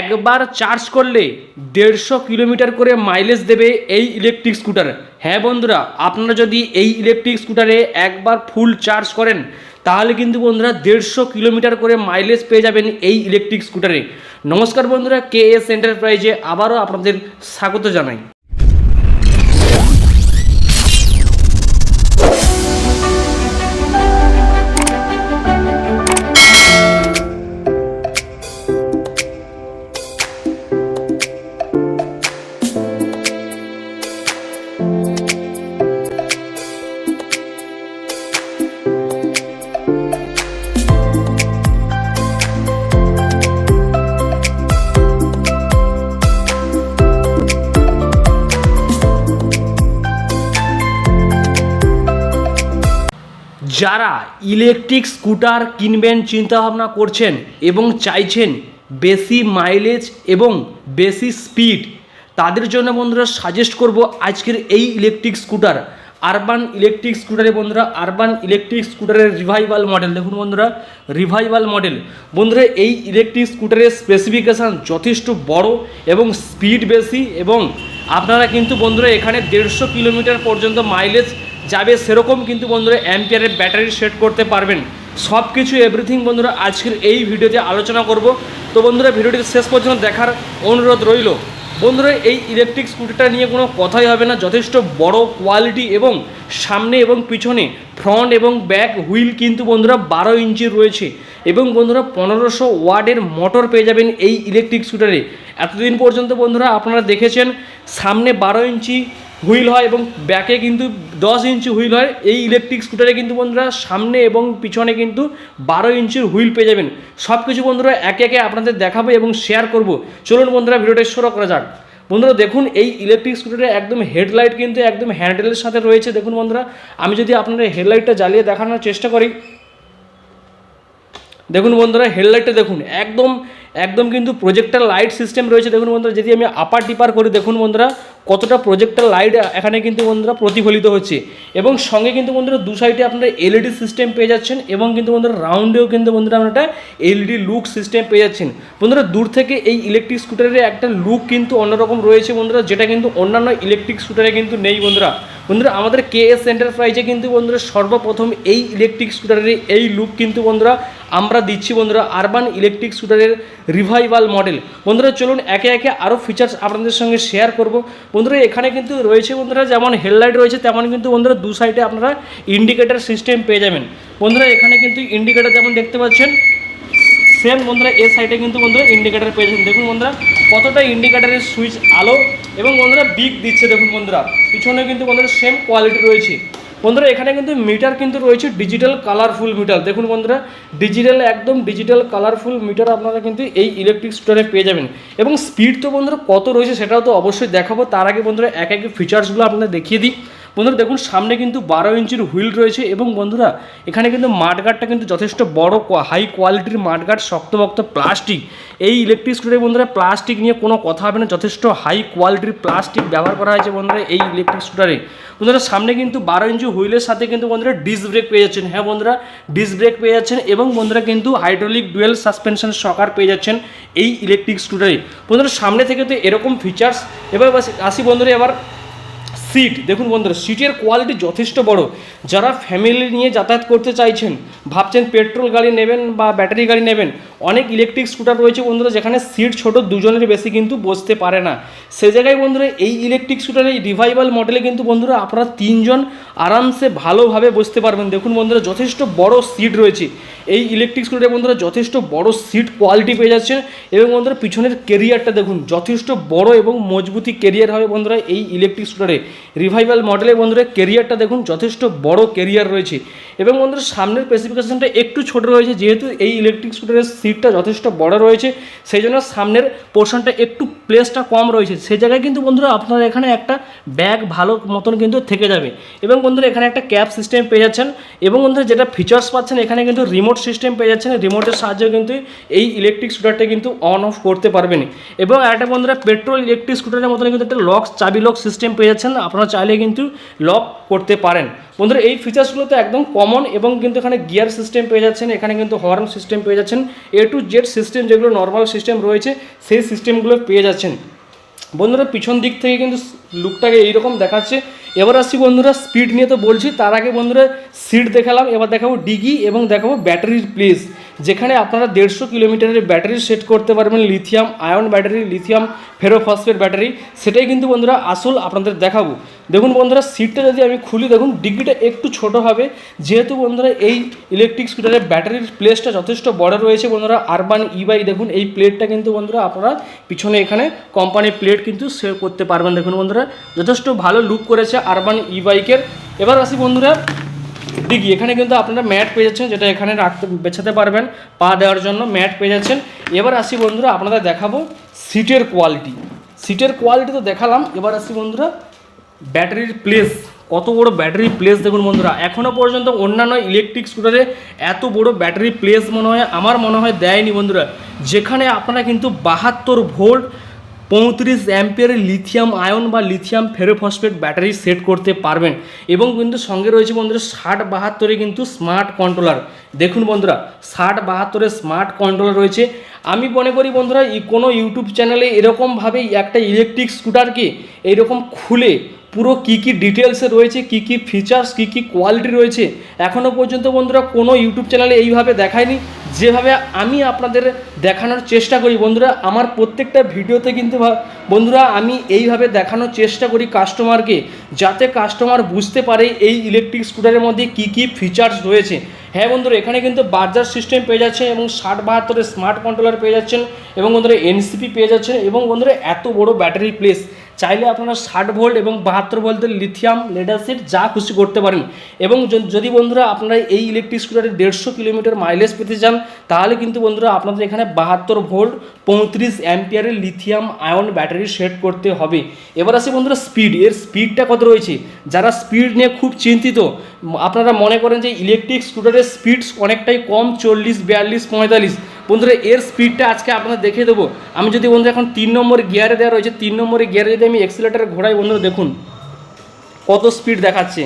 একবার চার্জ করলে দেড়শো কিলোমিটার করে মাইলেজ দেবে এই ইলেকট্রিক স্কুটার হ্যাঁ বন্ধুরা, আপনারা যদি এই ইলেকট্রিক স্কুটারে একবার ফুল চার্জ করেন, তাহলে কিন্তু বন্ধুরা দেড়শো কিলোমিটার করে মাইলেজ পেয়ে যাবেন এই ইলেকট্রিক স্কুটারে নমস্কার বন্ধুরা, কে এস এন্টারপ্রাইজে আবারও আপনাদের স্বাগত জানাই। যারা ইলেকট্রিক স্কুটার কিনবেন চিন্তাভাবনা করছেন এবং চাইছেন বেশি মাইলেজ এবং বেশি স্পিড তাদের জন্য বন্ধুরা সাজেস্ট করব আজকের এই ইলেকট্রিক স্কুটার আরবান ইলেকট্রিক স্কুটারে বন্ধুরা আরবান ইলেকট্রিক স্কুটারের রিভাইভাল মডেল দেখুন বন্ধুরা রিভাইভাল মডেল বন্ধুরা, এই ইলেকট্রিক স্কুটারের স্পেসিফিকেশান যথেষ্ট বড় এবং স্পিড বেশি এবং আপনারা কিন্তু বন্ধুরা এখানে দেড়শো কিলোমিটার পর্যন্ত মাইলেজ যাবে, সেরকম কিন্তু বন্ধুরা অ্যাম্পিয়ারের ব্যাটারি সেট করতে পারবেন। সব কিছু এভরিথিং বন্ধুরা আজকের এই ভিডিওতে আলোচনা করব। তো বন্ধুরা ভিডিওটি শেষ পর্যন্ত দেখার অনুরোধ রইল। বন্ধুরা, এই ইলেকট্রিক স্কুটিটা নিয়ে কোনো কথাই হবে না। যথেষ্ট বড় কোয়ালিটি এবং সামনে এবং পিছনে ফ্রন্ট এবং ব্যাক হুইল কিন্তু বন্ধুরা বারো ইঞ্চির রয়েছে। এবং বন্ধুরা, পনেরোশো ওয়ার্ডের মোটর পেয়ে যাবেন এই ইলেকট্রিক স্কুটারে এতদিন পর্যন্ত বন্ধুরা আপনারা দেখেছেন, সামনে বারো ইঞ্চি হুইল হয় এবং ব্যাকে কিন্তু দশ ইঞ্চি হুইল হয়। এই ইলেকট্রিক স্কুটারে কিন্তু বন্ধুরা সামনে এবং পিছনে কিন্তু বারো ইঞ্চির হুইল পেয়ে যাবেন। সব কিছু বন্ধুরা একে একে আপনাদের দেখাবো এবং শেয়ার করব। চলুন বন্ধুরা ভিডিওটা শুরু করা যাক। বন্ধুরা দেখুন, এই ইলেকট্রিক স্কুটারে একদম হেডলাইট কিন্তু একদম হ্যান্ডেলের সাথে রয়েছে। দেখুন বন্ধুরা, আমি যদি আপনাদের হেডলাইটটা জ্বালিয়ে দেখানোর চেষ্টা করি। দেখুন বন্ধুরা হেডলাইটটা দেখুন, একদম একদম কিন্তু প্রজেক্টার লাইট সিস্টেম রয়েছে। দেখুন বন্ধুরা, যদি আমি আপার টিপার করি, দেখুন বন্ধুরা কতটা প্রজেক্টার লাইট এখানে কিন্তু বন্ধুরা প্রতিফলিত হচ্ছে। এবং সঙ্গে কিন্তু বন্ধুরা দু সাইডে আপনারা এলইডি সিস্টেম পেয়ে যাচ্ছেন এবং কিন্তু বন্ধুরা রাউন্ডেও কিন্তু বন্ধুরা আপনারা এলইডি লুক সিস্টেম পেয়ে যাচ্ছেন। বন্ধুরা দূর থেকে এই ইলেকট্রিক স্কুটারের একটা লুক কিন্তু অন্যরকম রয়েছে বন্ধুরা, যেটা কিন্তু অন্যান্য ইলেকট্রিক স্কুটারে কিন্তু নেই বন্ধুরা। বন্ধুরা, আমাদের কে এস এন্টারপ্রাইজে কিন্তু বন্ধুরা সর্বপ্রথম এই ইলেকট্রিক স্কুটারের এই লুক কিন্তু বন্ধুরা আমরা দিচ্ছি বন্ধুরা আরবান ইলেকট্রিক স্কুটারের রিভাইভাল মডেল বন্ধুরা, চলুন একে একে আরও ফিচার্স আপনাদের সঙ্গে শেয়ার করব। বন্ধুরা, এখানে কিন্তু রয়েছে বন্ধুরা, যেমন হেডলাইট রয়েছে, তেমন কিন্তু বন্ধুরা দু সাইডে আপনারা ইন্ডিকেটার সিস্টেম পেয়ে যাবেন। বন্ধুরা, এখানে কিন্তু ইন্ডিকেটার যেমন দেখতে পাচ্ছেন সেম বন্ধুরা, এ সাইডে কিন্তু বন্ধুরা ইন্ডিকেটার পেয়ে যাচ্ছেন। দেখুন বন্ধুরা, কতটা ইন্ডিকেটারের সুইচ আলো এবং বন্ধুরা বিগ দিচ্ছে। দেখুন বন্ধুরা, পিছনে কিন্তু বন্ধুরা সেম কোয়ালিটি রয়েছে। বন্ধুরা, এখানে কিন্তু মিটার কিন্তু রয়েছে ডিজিটাল কালারফুল মিটার দেখুন বন্ধুরা ডিজিটাল একদম ডিজিটাল কালারফুল মিটার আপনারা কিন্তু এই ইলেকট্রিক স্টোরে পেয়ে যাবেন। এবং স্পিড তো বন্ধুরা কত রয়েছে সেটাও তো অবশ্যই দেখাবো। তার আগে বন্ধুরা এক এক ফিচার্সগুলো আপনাদের দেখিয়ে দিই। বন্ধুরা দেখুন, সামনে কিন্তু বারো ইঞ্চির হুইল রয়েছে এবং বন্ধুরা এখানে কিন্তু মাঠগার্ডটা কিন্তু যথেষ্ট বড় হাই কোয়ালিটির মাঠগার্ড শক্তভক্ত প্লাস্টিক এই ইলেকট্রিক স্কুটারে বন্ধুরা প্লাস্টিক নিয়ে কোনো কথা হবে না, যথেষ্ট হাই কোয়ালিটির প্লাস্টিক ব্যবহার করা হয়েছে বন্ধুরা এই ইলেকট্রিক স্কুটারে বন্ধুরা, সামনে কিন্তু বারো ইঞ্চি হুইলের সাথে কিন্তু বন্ধুরা ডিস্ক ব্রেক পেয়ে যাচ্ছেন। হ্যাঁ বন্ধুরা ডিস্ক ব্রেক পেয়ে যাচ্ছেন এবং বন্ধুরা কিন্তু হাইড্রোলিক ডুয়েল সাসপেনশন সকার পেয়ে যাচ্ছেন এই ইলেকট্রিক স্কুটারে বন্ধুরা, সামনে থেকে তো এরকম ফিচার্স এবার আসি বন্ধুরা এবার সিট দেখুন বন্ধুরা সিটের কোয়ালিটি যথেষ্ট বড়। যারা ফ্যামিলি নিয়ে যাতায়াত করতে চাইছেন, ভাবছেন পেট্রোল গাড়ি নেবেন বা ব্যাটারি গাড়ি নেবেন অনেক ইলেকট্রিক স্কুটার রয়েছে বন্ধুরা, যেখানে সিট ছোট দুজনের বেশি কিন্তু বসতে পারে না। সে জায়গায় বন্ধুরা, এই ইলেকট্রিক স্কুটারের এই রিভাইভাল মডেলে কিন্তু বন্ধুরা আপনারা তিনজন আরামসে ভালোভাবে বসতে পারবেন। দেখুন বন্ধুরা, যথেষ্ট বড় সিট রয়েছে। এই ইলেকট্রিক স্কুটারে বন্ধুরা, যথেষ্ট বড় সিট কোয়ালিটি পেয়ে যাচ্ছেন এবং বন্ধুরা, পিছনের কেরিয়ারটা দেখুন, যথেষ্ট বড় এবং মজবুতি কেরিয়ার হবে বন্ধুরা এই ইলেকট্রিক স্কুটারে রিভাইভাল মডেলে বন্ধুরা কেরিয়ারটা দেখুন, যথেষ্ট বড় কেরিয়ার রয়েছে। এবং বন্ধুরা, সামনের স্পেসিফিকেশনটা একটু ছোট রয়েছে, যেহেতু এই ইলেকট্রিক স্কুটারের সিটটা যথেষ্ট বড় রয়েছে। সেই জন্য সামনের পোর্শনটা একটু প্লেসটা কম রয়েছে। সেই জায়গায় কিন্তু বন্ধুরা আপনারা এখানে একটা ব্যাগ ভালো মতন কিন্তু থেকে যাবে। এবং বন্ধুরা এখানে একটা ক্যাব সিস্টেম পেয়ে যাচ্ছেন। এবং বন্ধুরা যেটা ফিচার্স পাচ্ছেন, এখানে কিন্তু রিমোট সিস্টেম পেয়ে যাচ্ছেন। রিমোটের সাহায্যে কিন্তু এই ইলেকট্রিক স্কুটারটা কিন্তু অন অফ করতে পারবেন। এবং একটা বন্ধুরা পেট্রোল ইলেকট্রিক স্কুটারের মতন কিন্তু একটা লক চাবি লক সিস্টেম পেয়ে যাচ্ছেন। আপনারা চাইলে কিন্তু লক করতে পারেন। বন্ধুরা এই ফিচার্সগুলো তো একদম কমন এবং কিন্তু এখানে গিয়ার সিস্টেম পেয়ে যাচ্ছেন। এখানে কিন্তু হর্ন সিস্টেম পেয়ে যাচ্ছেন। এ টু জেড সিস্টেম যেগুলো নর্মাল সিস্টেম রয়েছে, সেই সিস্টেমগুলো পেয়ে যাচ্ছেন। বন্ধুরা, পিছন দিক থেকে কিন্তু লুকটাকে এইরকম দেখাচ্ছে। এবার আসছি বন্ধুরা স্পিড নিয়ে তো বলছি। তার আগে বন্ধুরা সিট দেখালাম। এবার দেখাবো ডিগি এবং দেখাবো ব্যাটারির প্লেস যেখানে আপনারা দেড়শো কিলোমিটারের ব্যাটারি সেট করতে পারবেন lithium, ion battery, lithium ferrophosphate battery. সেটাই কিন্তু বন্ধুরা আসল আপনাদের দেখাবো। দেখুন বন্ধুরা সিটটা যদি আমি খুলি, দেখুন ডিগ্রিটা একটু ছোট হবে। যেহেতু বন্ধুরা এই ইলেকট্রিক স্কুটারের ব্যাটারির প্লেসটা যথেষ্ট বড় রয়েছে বন্ধুরা আরবান ইবাই দেখুন এই প্লেটটা কিন্তু বন্ধুরা আপনারা পিছনে এখানে কোম্পানির প্লেট কিন্তু সেভ করতে পারবেন। দেখুন বন্ধুরা, যথেষ্ট ভালো লুক করেছে আরবান ই বাইকের এবার আসি বন্ধুরা ডিগি এখানে কিন্তু আপনারা ম্যাট পেয়ে যাচ্ছেন, যেটা এখানে রাখতে, বেছাতে পারবেন, পা দেওয়ার জন্য ম্যাট পেয়ে যাচ্ছেন। এবার আসি বন্ধুরা, আপনাদের দেখাবো সিটের কোয়ালিটি সিটের কোয়ালিটি তো দেখালাম, এবার আসি বন্ধুরা ব্যাটারির প্লেস কত বড় ব্যাটারি প্লেস দেখুন বন্ধুরা এখনও পর্যন্ত অন্যান্য ইলেকট্রিক স্কুটারে এত বড় ব্যাটারি প্লেস মনে হয়, আমার মনে হয় দেয়নি বন্ধুরা। যেখানে আপনারা কিন্তু বাহাত্তর ভোল্ট পঁয়ত্রিশ অ্যাম্পিয়ারের লিথিয়াম আয়ন বা লিথিয়াম ফেরোফসফেট ব্যাটারি সেট করতে পারবেন। এবং কিন্তু সঙ্গে রয়েছে বন্ধুরা ষাট বাহাত্তরে কিন্তু স্মার্ট কন্ট্রোলার। দেখুন বন্ধুরা, ষাট বাহাত্তরে স্মার্ট কন্ট্রোলার রয়েছে। আমি মনে করি বন্ধুরা কোনো ইউটিউব চ্যানেলে এরকমভাবেই একটা ইলেকট্রিক স্কুটারকে এইরকম খুলে পুরো কী কী ডিটেলসে রয়েছে, কী কী ফিচার্স কী কী কোয়ালিটি রয়েছে এখনও পর্যন্ত বন্ধুরা কোনো ইউটিউব চ্যানেলে এইভাবে দেখায়নি। যেভাবে আমি আপনাদের দেখানোর চেষ্টা করি বন্ধুরা, আমার প্রত্যেকটা ভিডিওতে কিন্তু বন্ধুরা আমি এইভাবে দেখানোর চেষ্টা করি কাস্টমারকে যাতে কাস্টমার বুঝতে পারে এই ইলেকট্রিক স্কুটারের মধ্যে কী কী ফিচার্স রয়েছে। হ্যাঁ বন্ধুরা, এখানে কিন্তু বার্জার সিস্টেম পেয়ে যাচ্ছেন এবং ষাট বাহাত্তরের স্মার্ট কন্ট্রোলার পেয়ে যাচ্ছেন এবং বন্ধুরা এনসিপি পেয়ে যাচ্ছেন এবং বন্ধুরা এত বড় ব্যাটারি প্লেস চাইলে আপনারা ষাট ভোল্ট এবং বাহাত্তর ভোল্টের লিথিয়াম লেডারসিট যা খুশি করতে পারেন। এবং যদি বন্ধুরা আপনারা এই ইলেকট্রিক স্কুটারে দেড়শো কিলোমিটার মাইলেজ পেতে চান, তাহলে কিন্তু বন্ধুরা আপনাদের এখানে বাহাত্তর ভোল্ট পঁয়ত্রিশ অ্যাম্পিয়ারের লিথিয়াম আয়ন ব্যাটারি সেট করতে হবে। এবার আসি বন্ধুরা স্পিড এর স্পিডটা কত রয়েছে? যারা স্পিড নিয়ে খুব চিন্তিত, আপনারা মনে করেন যে ইলেকট্রিক স্কুটারের স্পিড অনেকটাই কম, চল্লিশ, বিয়াল্লিশ, পঁয়তাল্লিশ। বন্ধুরা, এর স্পিডটা আজকে আপনারা দেখে দেবো। আমি যদি বন্ধুরা এখন তিন নম্বর গিয়ারে দেওয়া রয়েছে, তিন নম্বরে গিয়ারে যদি আমি এক্সিলেটারে ঘোরাই বন্ধুরা দেখুন, কত স্পিড দেখাচ্ছে।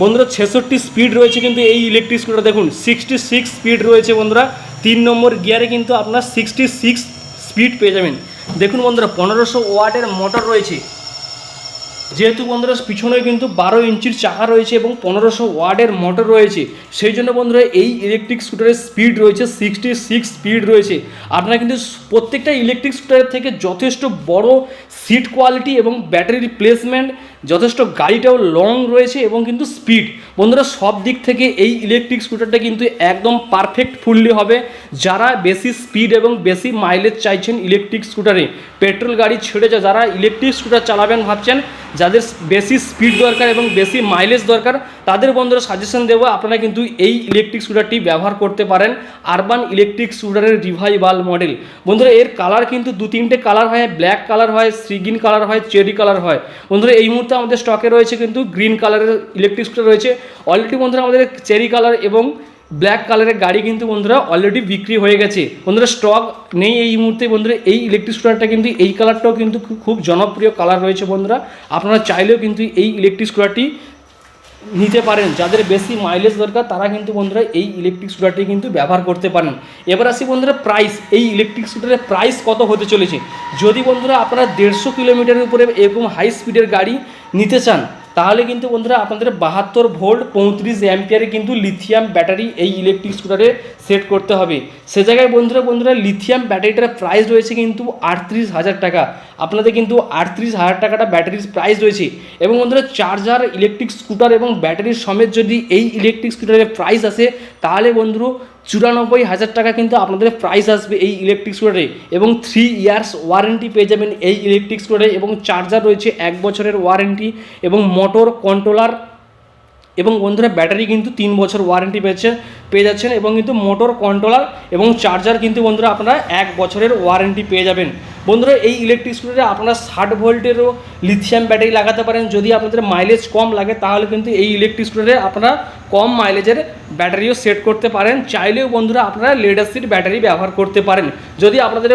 বন্ধুরা, ছেষট্টি স্পিড রয়েছে কিন্তু এই ইলেকট্রিক স্কুটার দেখুন সিক্সটি সিক্স স্পিড রয়েছে বন্ধুরা। তিন নম্বর গিয়ারে কিন্তু আপনার সিক্সটি সিক্স স্পিড পেয়ে যাবেন। দেখুন বন্ধুরা, পনেরোশো ওয়াটের মোটর রয়েছে। যেহেতু বন্ধুরা, পিছনে কিন্তু বারো ইঞ্চির চাকা রয়েছে এবং পনেরোশো ওয়ার্ডের মোটর রয়েছে। সেই জন্য বন্ধুরা, এই ইলেকট্রিক স্কুটারের স্পিড রয়েছে সিক্সটি সিক্স স্পিড রয়েছে। আপনারা কিন্তু প্রত্যেকটা ইলেকট্রিক স্কুটারের থেকে যথেষ্ট বড় সিট কোয়ালিটি এবং ব্যাটারি রিপ্লেসমেন্ট যথেষ্ট গাড়িটাও লং রয়েছে এবং কিন্তু স্পিড বন্ধুরা, সব দিক থেকে এই ইলেকট্রিক স্কুটারটা কিন্তু একদম পারফেক্ট ফুললি হবে। যারা বেশি স্পিড এবং বেশি মাইলেজ চাইছেন ইলেকট্রিক স্কুটারে পেট্রোল গাড়ি ছেড়ে যারা ইলেকট্রিক স্কুটার চালাবেন ভাবছেন যাদের বেশি স্পিড দরকার এবং বেশি মাইলেজ দরকার, তাদের বন্ধুরা সাজেশন দেবো, আপনারা কিন্তু এই ইলেকট্রিক স্কুটারটি ব্যবহার করতে পারেন আরবান ইলেকট্রিক স্কুটারের রিভাইভাল মডেল বন্ধুরা, এর কালার কিন্তু দু তিনটে কালার হয় ব্ল্যাক কালার হয় সিগিন কালার হয় চেরি কালার হয়। বন্ধুরা, এই মুহূর্তে আমাদের স্টকে রয়েছে কিন্তু গ্রিন কালারের ইলেকট্রিক স্কুটার রয়েছে। অলরেডি বন্ধুরা, আমাদের চেরি কালার এবং ব্ল্যাক কালারের গাড়ি কিন্তু বন্ধুরা অলরেডি বিক্রি হয়ে গেছে। বন্ধুরা স্টক নেই এই মুহূর্তে বন্ধুরা, এই ইলেকট্রিক স্কুটারটা কিন্তু, এই কালারটাও কিন্তু খুব- জনপ্রিয় কালার রয়েছে বন্ধুরা। আপনারা চাইলেও কিন্তু এই ইলেকট্রিক স্কুটারটি নিতে পারেন। যাদের বেশি মাইলেজ দরকার, তারা কিন্তু বন্ধুরা এই ইলেকট্রিক স্কুটারটি কিন্তু ব্যবহার করতে পারেন। এবার আসি বন্ধুরা প্রাইস এই ইলেকট্রিক স্কুটারের প্রাইস কত হতে চলেছে? যদি বন্ধুরা আপনারা দেড়শো কিলোমিটারের উপরে এরকম হাই স্পিডের গাড়ি নিতে চান তাহলে কিন্তু বন্ধুরা আপনাদের বাহাত্তর ভোল্ট পঁয়ত্রিশ অ্যাম্পিয়ারে কিন্তু লিথিয়াম ব্যাটারি এই ইলেকট্রিক স্কুটারে সেট করতে হবে। সে জায়গায় বন্ধুরা বন্ধুরা লিথিয়াম ব্যাটারিটার প্রাইস রয়েছে কিন্তু আটত্রিশ হাজার টাকা। আপনাদের কিন্তু আটত্রিশ হাজার টাকাটা ব্যাটারির প্রাইস রয়েছে। এবং বন্ধুরা চার্জার ইলেকট্রিক স্কুটার এবং ব্যাটারির সমেত যদি এই ইলেকট্রিক স্কুটারের প্রাইস আসে, তাহলে বন্ধু চুরানব্বই হাজার টাকা কিন্তু আপনাদের প্রাইস আসবে এই ইলেকট্রিক স্কুটারে এবং থ্রি ইয়ার্স ওয়ারেন্টি পেয়ে যাবেন এই ইলেকট্রিক স্কুটারে এবং চার্জার রয়েছে এক বছরের ওয়ারেন্টি এবং মোটর কন্ট্রোলার এবং বন্ধুরা ব্যাটারি কিন্তু তিন বছর ওয়ারেন্টি পেয়েছে, পেয়ে যাচ্ছেন এবং কিন্তু মোটর কন্ট্রোলার এবং চার্জার কিন্তু বন্ধুরা আপনারা এক বছরের ওয়ারেন্টি পেয়ে যাবেন। বন্ধুরা এই ইলেকট্রিক স্কুটারে আপনারা ষাট ভোল্টেরও লিথিয়াম ব্যাটারি লাগাতে পারেন। যদি আপনাদের মাইলেজ কম লাগে তাহলে কিন্তু এই ইলেকট্রিক স্কুটারে আপনারা কম মাইলেজের ব্যাটারিও সেট করতে পারেন। চাইলেও বন্ধুরা আপনারা লেড ব্যাটারি ব্যবহার করতে পারেন। যদি আপনাদের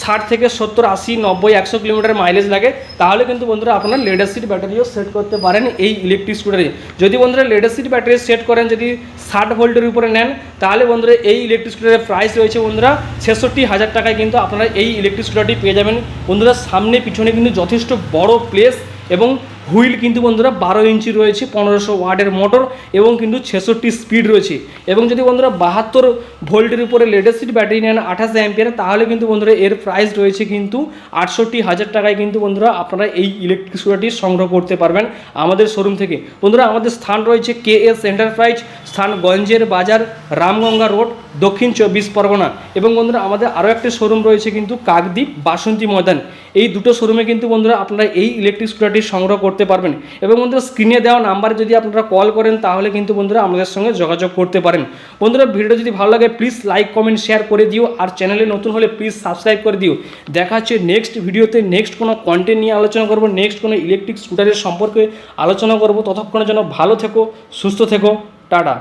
ষাট থেকে সত্তর, আশি, নব্বই, একশো কিলোমিটার মাইলেজ লাগে, তাহলে কিন্তু বন্ধুরা আপনারা লেড ব্যাটারিও সেট করতে পারেন এই ইলেকট্রিক স্কুটারে যদি বন্ধুরা লেড ব্যাটারি সেট করেন, যদি ষাট ভোল্টের উপরে নেন, তাহলে বন্ধুরা এই ইলেকট্রিক স্কুটারের প্রাইস রয়েছে বন্ধুরা ছেষট্টি হাজার টাকায় কিন্তু আপনারা এই ইলেকট্রিক স্কুটারটি পেয়ে যাবেন। বন্ধুরা সামনে পিছনে কিন্তু যথেষ্ট বড় প্লেস এবং হুইল কিন্তু বন্ধুরা বারো ইঞ্চি রয়েছে, পনেরোশো ওয়ার্ডের মোটর এবং কিন্তু ছেষট্টি স্পিড রয়েছে। এবং যদি বন্ধুরা বাহাত্তর ভোল্টের উপরে লেটেস্ট ব্যাটারি নেন আঠাশ অ্যাম্পিয়ার তাহলে কিন্তু বন্ধুরা এর প্রাইস রয়েছে কিন্তু আটষট্টি হাজার টাকায় কিন্তু বন্ধুরা আপনারা এই ইলেকট্রিক স্কুটারটি সংগ্রহ করতে পারবেন আমাদের শোরুম থেকে। বন্ধুরা আমাদের স্থান রয়েছে কে এস এন্টারপ্রাইজ স্থান গঞ্জের বাজার, রামগঙ্গা রোড, দক্ষিণ চব্বিশ পরগনা। এবং বন্ধুরা আমাদের আরও একটি শোরুম রয়েছে কিন্তু কাকদ্বীপ বাসন্তী ময়দান। এই দুটো শোরুমে কিন্তু বন্ধুরা আপনারা এই ইলেকট্রিক স্কুটারটি সংগ্রহ করতে পারবেন। এবং বন্ধুরা স্ক্রিনে দেওয়া নাম্বারে যদি আপনারা কল করেন, তাহলে কিন্তু বন্ধুরা আমাদের সঙ্গে যোগাযোগ করতে পারেন। বন্ধুরা ভিডিওটা যদি ভালো লাগে প্লিজ লাইক কমেন্ট শেয়ার করে দিও। আর চ্যানেলে নতুন হলে প্লিজ সাবস্ক্রাইব করে দিও। দেখা হচ্ছে নেক্সট ভিডিওতে নেক্সট কোনো কন্টেন্ট নিয়ে আলোচনা করব নেক্সট কোনো ইলেকট্রিক স্কুটারের সম্পর্কে আলোচনা করব। ততক্ষণের জন্য ভালো থেকো, সুস্থ থেকো, টাটা।